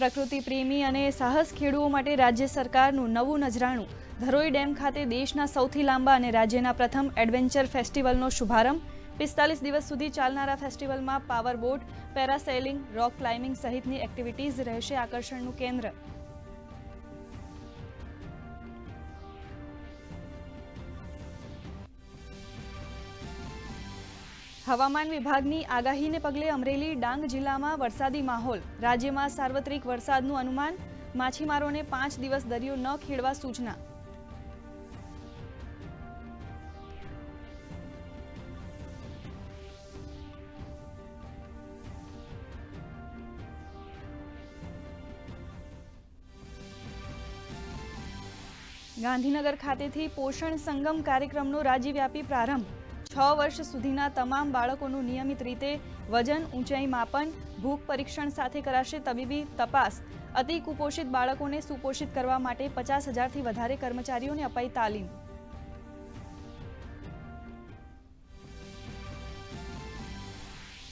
પ્રકૃતિ પ્રેમી અને સાહસ ખેડૂઓ માટે રાજ્ય સરકારનું નવું નજરાણું. ધરોઈ ડેમ ખાતે દેશના સૌથી લાંબા અને રાજ્યના પ્રથમ એડવેન્ચર ફેસ્ટિવલનો શુભારંભ. પિસ્તાલીસ દિવસ સુધી ચાલનારા ફેસ્ટિવલમાં power boat, parasailing, rock climbing સહિતની એક્ટિવિટીઝ રહેશે આકર્ષણનું કેન્દ્ર. હવામાન વિભાગની આગાહીને પગલે અમરેલી, ડાંગ જિલ્લામાં વરસાદી માહોલ. રાજ્યમાં સાર્વત્રિક વરસાદનું અનુમાન. માછીમારોને પાંચ દિવસ દરિયો ન ખેડવા સૂચના. ગાંધીનગર ખાતેથી પોષણ સંગમ કાર્યક્રમનો રાજ્યવ્યાપી પ્રારંભ. છ વર્ષ સુધીના તમામ બાળકોનું નિયમિત રીતે વજન, ઊંચાઈ માપન, ભૂખ પરીક્ષણ સાથે કરાશે તબીબી તપાસ. અતિ કુપોષિત બાળકોને સુપોષિત કરવા માટે પચાસ હજારથી વધારે કર્મચારીઓને અપાઈ તાલીમ.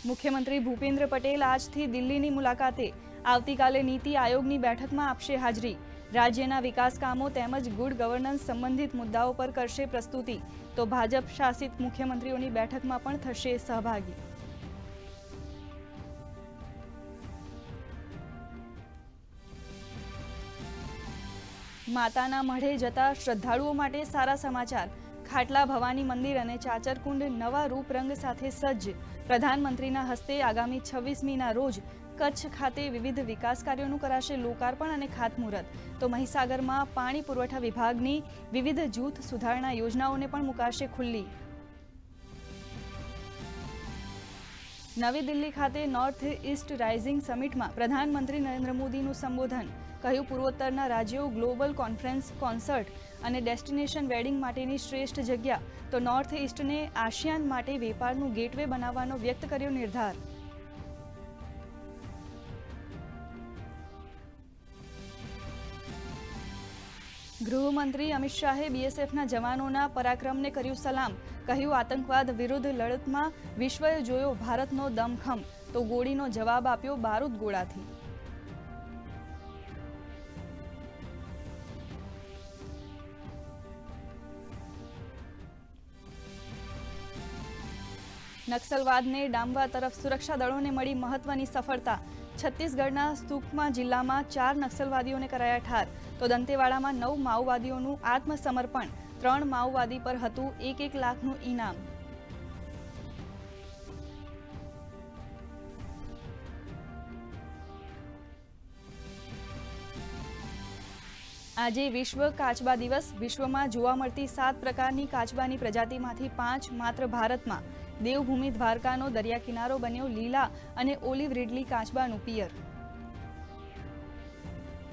મુખ્યમંત્રી ભૂપેન્દ્ર પટેલ આજથી દિલ્હીની મુલાકાતે. આવતીકાલે નીતિ આયોગની બેઠકમાં આપશે હાજરી. રાજ્યના વિકાસ કામો તેમજ ગુડ ગવર્નન્સ સંબંધિત મુદ્દાઓ પર કરશે પ્રસ્તુતિ. તો ભાજપ શાસિત મુખ્યમંત્રીઓની બેઠકમાં પણ થશે સહભાગી. માતાના મઢે જતા શ્રદ્ધાળુઓ માટે સારા સમાચાર. ખાટલા ભવાની મંદિર અને ચાચરકુંડ નવા રૂપરંગ સાથે સજ્જ. પ્રધાનમંત્રીના હસ્તે આગામી છવ્વીસમીના રોજ કચ્છ ખાતે વિવિધ વિકાસ કાર્યોનું કરાશે લોકાર્પણ અને ખાતમુહૂર્ત. તો મહીસાગરમાં પાણી પુરવઠા વિભાગની વિવિધ જૂથ સુધારણા યોજનાઓને પણ મુકાશે ખુલ્લી. નવી દિલ્હી ખાતે નોર્થ ઇસ્ટ રાઇઝિંગ સમિટમાં પ્રધાનમંત્રી નરેન્દ્ર મોદીનું સંબોધન. કહ્યું, પૂર્વોત્તરના રાજ્યો ગ્લોબલ કોન્ફરન્સ કોન્સર્ટ અને ડેસ્ટિનેશન વેડિંગ માટેની શ્રેષ્ઠ જગ્યા. તો નોર્થ ઇસ્ટને આસિયાન માટે વેપારનું ગેટવે બનાવવાનો વ્યક્ત કર્યો નિર્ધાર. ગૃહમંત્રી અમિત શાહે બીએસએફના જવાનોના પરાક્રમને કર્યું સલામ. કહ્યું, આતંકવાદ વિરુદ્ધ લડતમાં વિશ્વએ જોયો ભારતનો દમખમ. તો ગોળીનો જવાબ આપ્યો બારૂદ ગોળાથી. નક્સલવાદને ડામવા તરફ સુરક્ષા દળોને મળી મહત્વની સફળતા. છત્તીસગઢના સુકમા જિલ્લામાં ચાર નક્સલવાદીઓને કરાયા ઠાર. તો દંતેવાડામાં નવ માઓવાદીઓનું આત્મસમર્પણ. ત્રણ માઓવાદી પર હતું એક એક લાખનું ઇનામ. આજે વિશ્વ કાચબા દિવસ. વિશ્વમાં જોવા મળતી સાત પ્રકારની કાચબાની પ્રજાતિમાંથી પાંચ માત્ર ભારતમાં. દેવભૂમિ દ્વારકાનો દરિયા કિનારો બન્યો લીલા અને ઓલિવ રીડલી કાચબાનું પિયર.